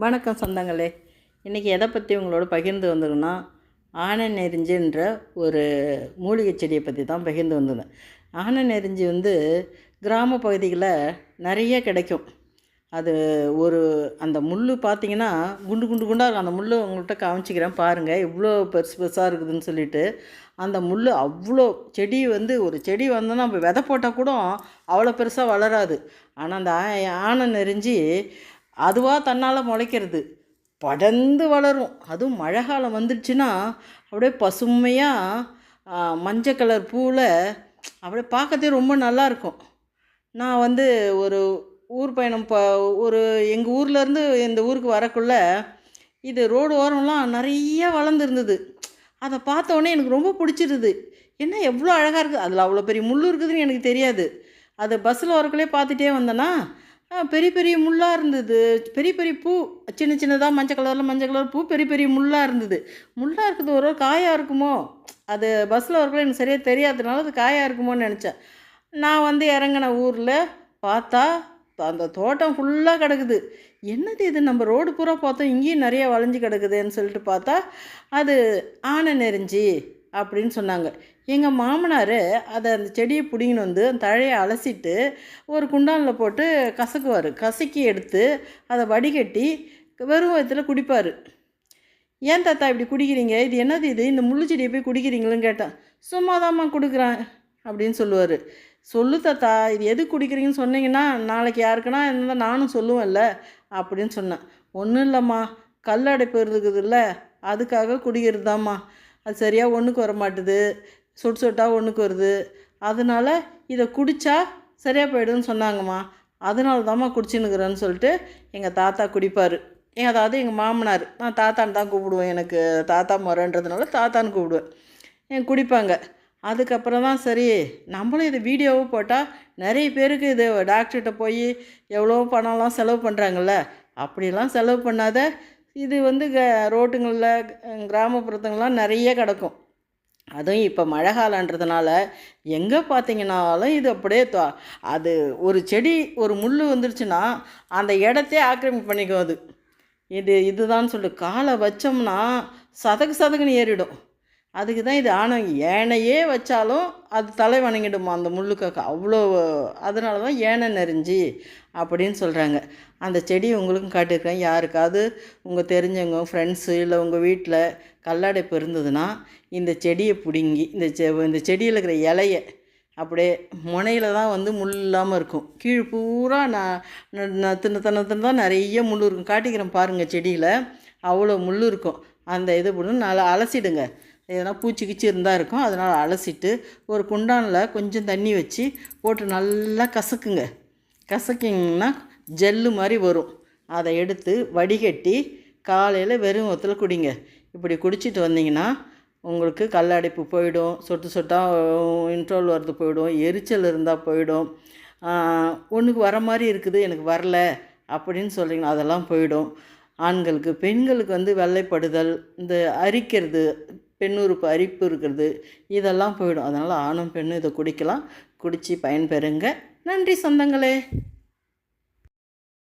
வணக்கம் சொந்தங்களே. இன்றைக்கி எதை பற்றி உங்களோட பகிர்ந்து வந்திருக்குன்னா ஆன நெறிஞ்சுன்ற ஒரு மூலிகை செடியை பற்றி தான் பகிர்ந்து வந்திருந்தேன் ஆன நெறிஞ்சி வந்து கிராம பகுதிகளில் நிறைய கிடைக்கும். அது ஒரு அந்த முள் பார்த்தீங்கன்னா குண்டு குண்டு குண்டாக இருக்கும். அந்த முள் உங்கள்கிட்ட காமிச்சிக்கிறேன் பாருங்கள் இவ்வளோ பெருசு பெருசாக இருக்குதுன்னு சொல்லிட்டு அந்த முள் அவ்வளோ செடி வந்து ஒரு செடி வந்தோன்னா நம்ம விதை போட்டால் கூட அவ்வளோ பெருசாக வளராது. ஆனால் அந்த ஆ- ஆனை நெறிஞ்சி அதுவாக தன்னால் முளைக்கிறது. படர்ந்து வளரும். அதுவும் மழை காலம் வந்துடுச்சுன்னா அப்படியே பசுமையாக மஞ்சள் கலர் பூவில் அப்படியே பார்க்கறதே ரொம்ப நல்லாயிருக்கும் நான் வந்து ஒரு ஊர் பயணம் ப ஒரு எங்கள் ஊர்லேருந்து இந்த ஊருக்கு வரக்குள்ள இது ரோடு ஓரம்லாம் நிறைய வளர்ந்துருந்தது. அதை பார்த்தோன்னே எனக்கு ரொம்ப பிடிச்சிருது என்ன எவ்வளோ அழகாக இருக்குது அதில் அவ்வளோ பெரிய முள் இருக்குதுன்னு எனக்கு தெரியாது. அது பஸ்ஸில் வரக்குள்ளே பார்த்துட்டே வந்தேன்னா பெரிய பெரிய முள்ளாக இருந்தது. பெரிய பெரிய பூ சின்ன சின்னதாக மஞ்சள் கலரில் மஞ்சள் கலர் பூ பெரிய பெரிய முள்ளாக இருந்தது. முள்ளாக இருக்குது ஒரு காயாக இருக்குமோ? அது பஸ்ஸில் வரக்குள்ள எனக்கு சரியாக தெரியாததுனால அது காயாக இருக்குமோன்னு நினச்சேன். நான் வந்து இறங்கின ஊரில் பார்த்தா அந்த தோட்டம் ஃபுல்லாக கிடக்குது. என்னது இது? நம்ம ரோடு பூரா பார்த்தோம் இங்கேயும் நிறைய வளைஞ்சு கிடக்குதுன்னு சொல்லிட்டு பார்த்தா அது ஆனை நெறிஞ்சி. அப்படின்னு சொன்னாங்க. எங்கள் மாமனார் அதை அந்த செடியை பிடிங்கின்னு வந்து அந்த தழையை அலசிட்டு ஒரு குண்டானில் போட்டு கசக்குவார். கசக்கி எடுத்து அதை வடிகட்டி வெறும் வயத்தில் குடிப்பார். ஏன் தாத்தா இப்படி குடிக்கிறீங்க? இது என்னது இது? இந்த முள்ளு செடியை போய் குடிக்கிறீங்களுன்னு கேட்டேன். சும்மாதாம்மா கொடுக்குறேன் அப்படின்னு சொல்லுவார். சொல்லு தாத்தா இது எது குடிக்கிறீங்கன்னு சொன்னீங்கன்னா நாளைக்கு யாருக்குன்னா இருந்தால் நானும் சொல்லுவேன்ல அப்படின்னு சொன்னேன். ஒன்றும் இல்லைம்மா. கல் அடைப்பு இருக்குதுல்ல அதுக்காக குடிக்கிறது தாம்மா அது சரியாக ஒன்றுக்கு வர மாட்டுது சொட்டு சொட்டாக ஒன்றுக்கு வருது. அதனால இதை குடித்தா சரியாக போயிடும்னு சொன்னாங்கம்மா. அதனால தாம்மா குடிச்சுன்னுக்குறேன்னு சொல்லிட்டு எங்கள் தாத்தா குடிப்பார். அதாவது எங்கள் மாமனார். நான் தாத்தான்னு தான் கூப்பிடுவேன் எனக்கு. தாத்தா முறைன்றதுனால தாத்தான்னு கூப்பிடுவேன். என் குடிப்பாங்க. அதுக்கப்புறம் தான் சரி நம்மளும் இது வீடியோவை போட்டால் நிறைய பேருக்கு இது டாக்டர்கிட்ட போய் எவ்வளோ பணம்லாம் செலவு பண்ணுறாங்கல்ல அப்படிலாம் செலவு பண்ணாத இது வந்து க ரோட்டுங்களில் கிராமப்புறத்துங்கள்லாம் நிறைய கிடக்கும். அதுவும் இப்போ மழை காலன்றதுனால எங்கே பார்த்தீங்கனாலும் இது அப்படியே தோ அது ஒரு செடி ஒரு முள் வந்துருச்சுன்னா அந்த இடத்தையே ஆக்கிரமிப்பு பண்ணிக்கும் அது. இது இதுதான் சொல்லிட்டு காலை வச்சோம்னா சதக்கு சதக்குன்னு ஏறிடும். அதுக்கு தான் இது ஆனால் ஏனையே வச்சாலும் அது தலை வணங்கிடுமா அந்த முள்ளுக்காக்க? அவ்வளோ அதனால தான் ஏனை நெறிஞ்சி அப்படின்னு சொல்கிறாங்க அந்த செடி உங்களுக்கும் காட்டியிருக்கேன். யாருக்காவது உங்கள் தெரிஞ்சவங்க ஃப்ரெண்ட்ஸு இல்லை உங்கள் வீட்டில் கல்லடைப்பு இருந்ததுன்னா இந்த செடியை பிடுங்கி இந்த செ இந்த செடியில் இருக்கிற இலைய அப்படியே முனையில் தான் வந்து முள் இல்லாமல் இருக்கும். கீழ் பூரா நான் தின்னு நத்து தான் நிறைய முள் இருக்கும். காட்டிக்கிறேன் பாருங்கள் செடியில். அவ்வளோ முள் இருக்கும். அந்த இது பண்ணி நல்லா அலசிடுங்க. எதனா பூச்சி கிச்சி இருந்தால் இருக்கும். அதனால் அலசிட்டு ஒரு குண்டானில் கொஞ்சம் தண்ணி வச்சு போட்டு நல்லா கசக்குங்க. கசக்கிங்கன்னா ஜெல்லு மாதிரி வரும். அதை எடுத்து வடிகட்டி காலையில் வெறும் ஒத்தில் குடிங்க. இப்படி குடிச்சிட்டு வந்தீங்கன்னா உங்களுக்கு கல்லடைப்பு போயிடும். சொட்டு சொட்டாக இன்ட்ரோல் வரது போயிடும். எரிச்சல் இருந்தால் போயிடும். ஒன்றுக்கு வர மாதிரி இருக்குது எனக்கு வரல அப்படின்னு சொல்கிறீங்கன்னா அதெல்லாம் போயிடும். ஆண்களுக்கு பெண்களுக்கு வந்து வெள்ளைப்படுதல் இந்த அரிக்கிறது பெண்ணுறுப்பு அரிப்பு இருக்கிறது இதெல்லாம் போயிடும். அதனால் ஆணும் பெண்ணும் இதை குடிக்கலாம். குடித்து பயன்பெறுங்க. நன்றி சொந்தங்களே.